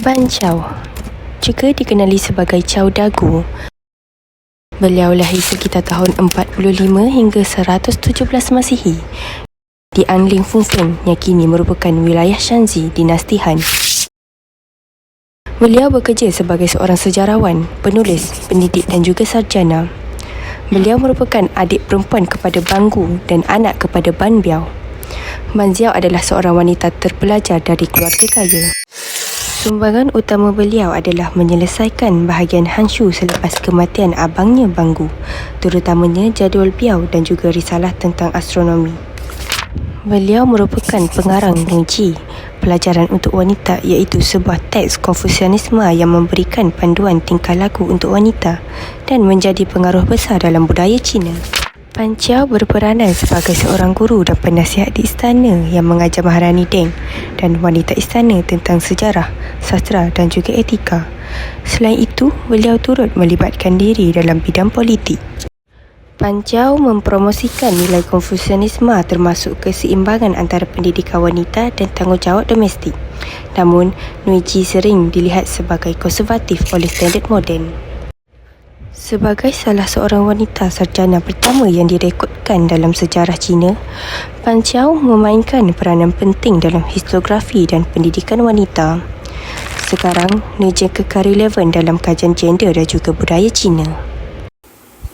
Ban Chow Juga dikenali sebagai Chow Dagu Beliau lahir sekitar tahun 45 hingga 117 Masihi di Anling Fungfeng yang kini merupakan wilayah Shanxi dinasti Han. Beliau bekerja sebagai seorang sejarawan, penulis, pendidik dan juga sarjana. Beliau merupakan adik perempuan kepada Banggu dan anak kepada Ban Biao. Ban Ziao adalah seorang wanita terpelajar dari keluarga kaya. Sumbangan utama beliau adalah menyelesaikan bahagian Hanshu selepas kematian abangnya Banggu, terutamanya jadual Biao dan juga risalah tentang astronomi. Beliau merupakan pengarang Nungji, pelajaran untuk wanita iaitu sebuah teks Konfusianisme yang memberikan panduan tingkah laku untuk wanita dan menjadi pengaruh besar dalam budaya Cina. Pan Chiao berperanan sebagai seorang guru dan penasihat di istana yang mengajar Maharani Deng dan wanita istana tentang sejarah, sastra dan juga etika. Selain itu, beliau turut melibatkan diri dalam bidang politik. Pan mempromosikan nilai Konfusianisme termasuk keseimbangan antara pendidikan wanita dan tanggungjawab domestik. Namun, Nuiji sering dilihat sebagai konservatif oleh standard moden. Sebagai salah seorang wanita sarjana pertama yang direkodkan dalam sejarah Cina, Pan Chiao memainkan peranan penting dalam historiografi dan pendidikan wanita. Sekarang, Neja kekal relevan dalam kajian gender dan juga budaya Cina.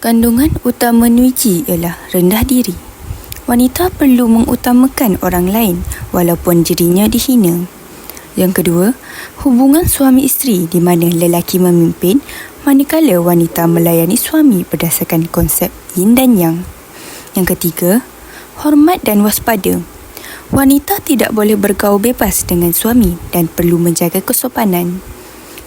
Kandungan utama Nuiji ialah rendah diri. Wanita perlu mengutamakan orang lain walaupun dirinya dihina. Yang kedua, hubungan suami isteri di mana lelaki memimpin manakala wanita melayani suami berdasarkan konsep yin dan yang. Yang ketiga, hormat dan waspada. Wanita tidak boleh bergaul bebas dengan suami dan perlu menjaga kesopanan.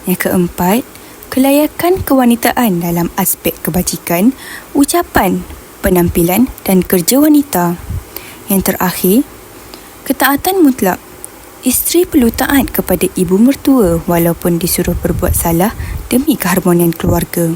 Yang keempat, kelayakan kewanitaan dalam aspek kebajikan, ucapan, penampilan dan kerja wanita. Yang terakhir, ketaatan mutlak Isteri perlu taat kepada ibu mertua walaupun disuruh berbuat salah demi keharmonian keluarga.